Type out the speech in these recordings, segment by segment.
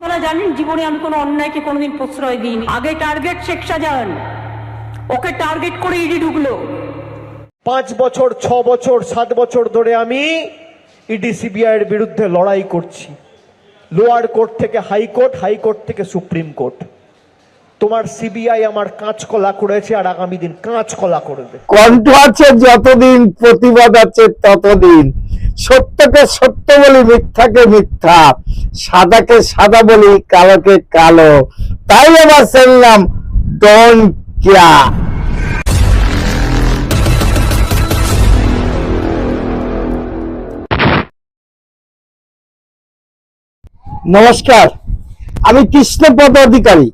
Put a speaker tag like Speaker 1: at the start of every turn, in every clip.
Speaker 1: আপনারা জানেন, জীবনে আমি কোনো অন্যায়কে কোনোদিন প্রশ্রয় দিইনি। আগে টার্গেট শেখ সাজান ওকে টার্গেট করে ইডি ঢুকলো।
Speaker 2: পাঁচ বছর, ছ বছর, সাত বছর ধরে আমি ইডি, সিবিআই এর বিরুদ্ধে লড়াই করছি। লোয়ার কোর্ট থেকে হাইকোর্ট হাইকোর্ট থেকে সুপ্রিম কোর্ট। তোমার সিবিআই আমার কাঁচকলা করেছে আর আগামী দিন কাঁচকলা করবে।
Speaker 3: কণ্ঠ আছে যতদিন, প্রতিবাদ আছে ততদিন। সত্যকে সত্য বলি, মিথ্যাকে মিথ্যা। সাদাকে সাদা বলি, কালোকে কালো। তাই আমার শুনলাম ডন কিয়া। নমস্কার, আমি কৃষ্ণপদ অধিকারী।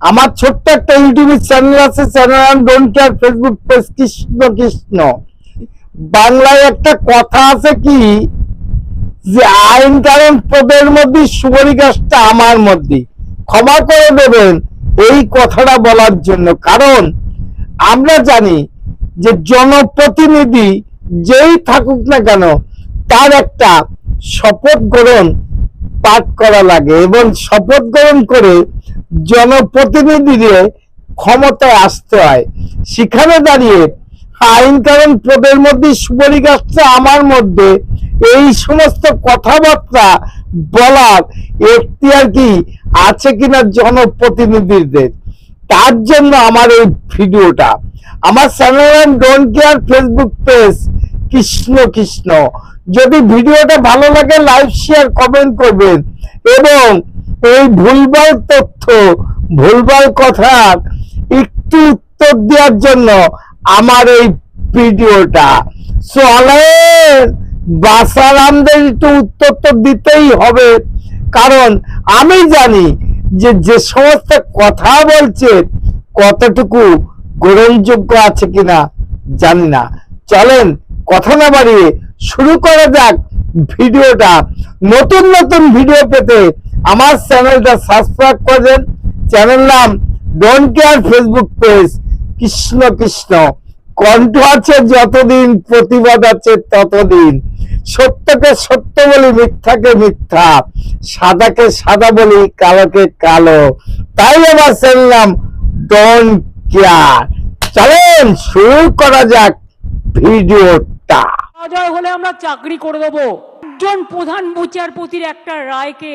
Speaker 3: আমার ছোট্ট একটা ইউটিউব চ্যানেল আছে channel don't care Facebook page Krishna Krishna. বাংলায় একটা কথা আছে কি? যে আইন কারণ পদের মধ্যে সুবরি গাছটা আমার মধ্যে। ক্ষমা করে দেবেন এই কথাটা বলার জন্য। কারণ আমরা জানি যে জনপ্রতিনিধি যেই থাকুক না কেন, তার একটা শপথ গ্রহণ পাঠ করা লাগে এবং শপথ গ্রহণ করে জনপ্রতিনিধিদের ক্ষমতায় আসতে হয়। সেখানে দাঁড়িয়ে আইন কারণ পদের মধ্যে সুপারি গাছটা আমার মধ্যে। এই সমস্ত কথাবার্তা বলার এখতিয়ার কি আছে কিনা জনপ্রতিনিধিদের? তার জন্য আমার এই ভিডিওটা। আমার channel don't care, Facebook page Krishna Krishna. যদি ভিডিওটা ভালো লাগে, লাইক, শেয়ার, কমেন্ট করবেন। এবং এই ভুলভাল তথ্য, ভুলভাল কথার একটু উত্তর দেওয়ার জন্য আমার এই ভিডিওটা। বাসারামদের একটু উত্তর তো দিতেই হবে। কারণ আমি জানি যে যে সমস্ত কথা বলছে, কতটুকু গ্রহণযোগ্য আছে কিনা জানি না। চলেন, কথা না বাড়িয়ে শুরু করা যাক ভিডিওটা। নতুন নতুন ভিডিও পেতে আমার চ্যানেলটা সাবস্ক্রাইব করবেন চ্যানেল নাম don't care Facebook page Krishna Krishna. কণ্ঠ আছে যতদিন, প্রতিবাদ আছে ততদিন। সত্যকে সত্য বলি, মিথ্যাকে মিথ্যা। সাদাকে সাদা বলি, কালোকে কালো। তাই আমার চ্যানেল নাম ডোন্ট কেয়ার চলেন, শুরু করা যাক ভিডিওটা।
Speaker 1: হলে আমরা চাকরি করে দেবো। একজন প্রধান বিচারপতির একটা রায়কে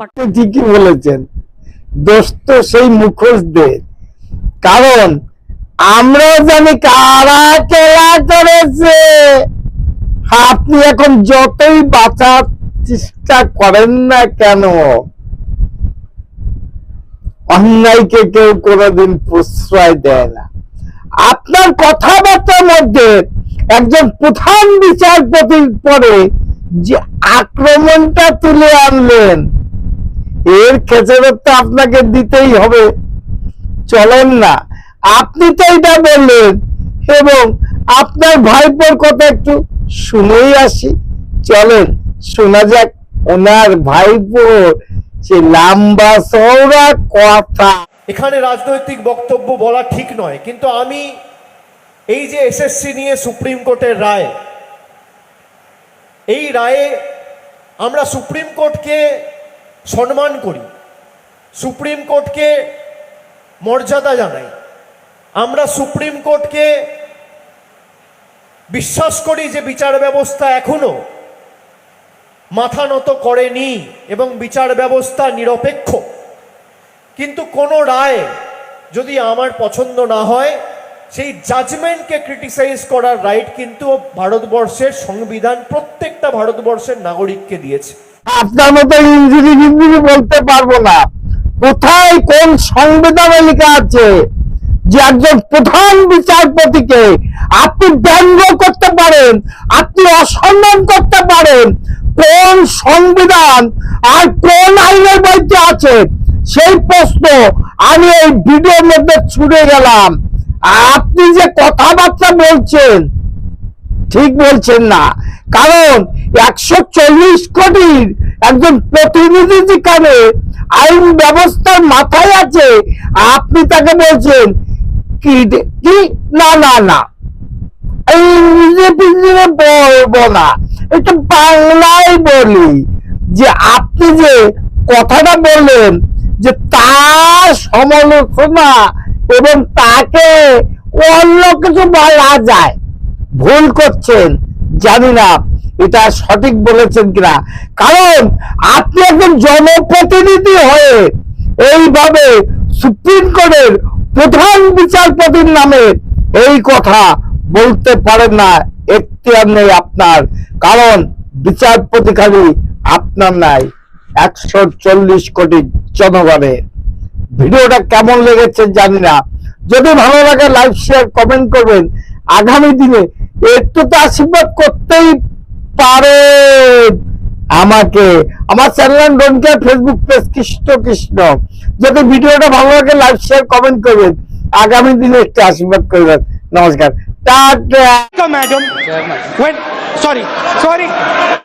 Speaker 3: ঠিকই বলেছেন। দোষ তো সেই মুখোশদের। কারণ আমরা জানি কারা খেলা করেছে। আপনি এখন যতই বাঁচার চেষ্টা করেন না কেন, অন্যায়কে কেউ কোনোদিন প্রশ্রয় দেয় না। আপনার কথাবার্তার মধ্যে একজন প্রধান বিচারপতির পরে যে আক্রমণটা তুলে আনলেন এর খেচারত তো আপনাকে দিতেই হবে। চলেন না। আপনি তো এটা বললেন। এবং আপনার ভাইপোর কথা একটু শুনেই আসি। চলেন, শোনা যাক ওনার ভাইপোর সে লাম্বা চওড়া কথা।
Speaker 2: এখানে রাজনৈতিক বক্তব্য বলা ঠিক নয়, কিন্তু আমি এই যে এসএসসি নিয়ে সুপ্রিম কোর্টের রায়, এই রায়ে আমরা সুপ্রিম কোর্টকে সম্মান করি। সুপ্রিম কোর্টকে মর্যাদা জানাই। আমরা সুপ্রিম কোর্টকে বিশ্বাস করি যে বিচার ব্যবস্থা এখনও মাথা নত করেনি এবং বিচার ব্যবস্থা নিরপেক্ষ। কিন্তু কোনো রায় যদি আমার পছন্দ না হয়, সেই জাজমেন্টকে ক্রিটিসাইজ করার রাইট কিন্তু ভারতবর্ষের সংবিধান প্রত্যেকটা ভারতবর্ষের নাগরিককে দিয়েছে।
Speaker 3: আপনার মতো ইঞ্জিনি ইঞ্জিনি বলতে পারব না। কোথায় কোন সংবিধানে লেখা আছে যে একজন প্রধান বিচারপতিকে আপনি ব্যঙ্গ করতে পারেন, আপনি অসম্মান করতে পারেন, কোন সংবিধান আর কোন আইনের বইতে আছে? সেই প্রশ্ন আমি এই ভিডিওর মধ্যে ছুড়ে গেলাম। আপনি যে কথাবার্তা বলছেন, ঠিক বলছেন না। কারণ একশো চল্লিশ কোটির একজন আইন ব্যবস্থার মাথায় আছে, আপনি তাকে বলছেন, কি কি? না না না। এই বলব না। একটু বাংলায় বলি যে আপনি যে কথাটা বললেন, যে তার সমালোচনা এবং তাকে অন্য কিছু বলা যায়। ভুল করছেন, জানি না। এটা সঠিক বলেছেন কিনা? কারণ আপনি একজন জনপ্রতিনিধি হয়ে এইভাবে সুপ্রিম কোর্টের প্রধান বিচারপতির নামে এই কথা বলতে পারেন না, এখতিয়ার নেই আপনার। কারণ বিচারপতি খালি আপনার নাই, একশো চল্লিশ কোটি জনগণের। ভিডিওটা কেমন লেগেছে জানি না। যদি ভালো লাগে, লাইক শেয়ার কমেন্ট করবেন। আগামী দিনে একটু তো আশীর্বাদ করতেই পারেন আমাকে, আমার channel care Facebook page Krishna Krishna. যদি ভিডিওটা ভালো লাগে লাইক শেয়ার কমেন্ট করবেন। আগামী দিনে একটু আশীর্বাদ করবেন। নমস্কার। টাটা।
Speaker 4: Madam sorry sorry.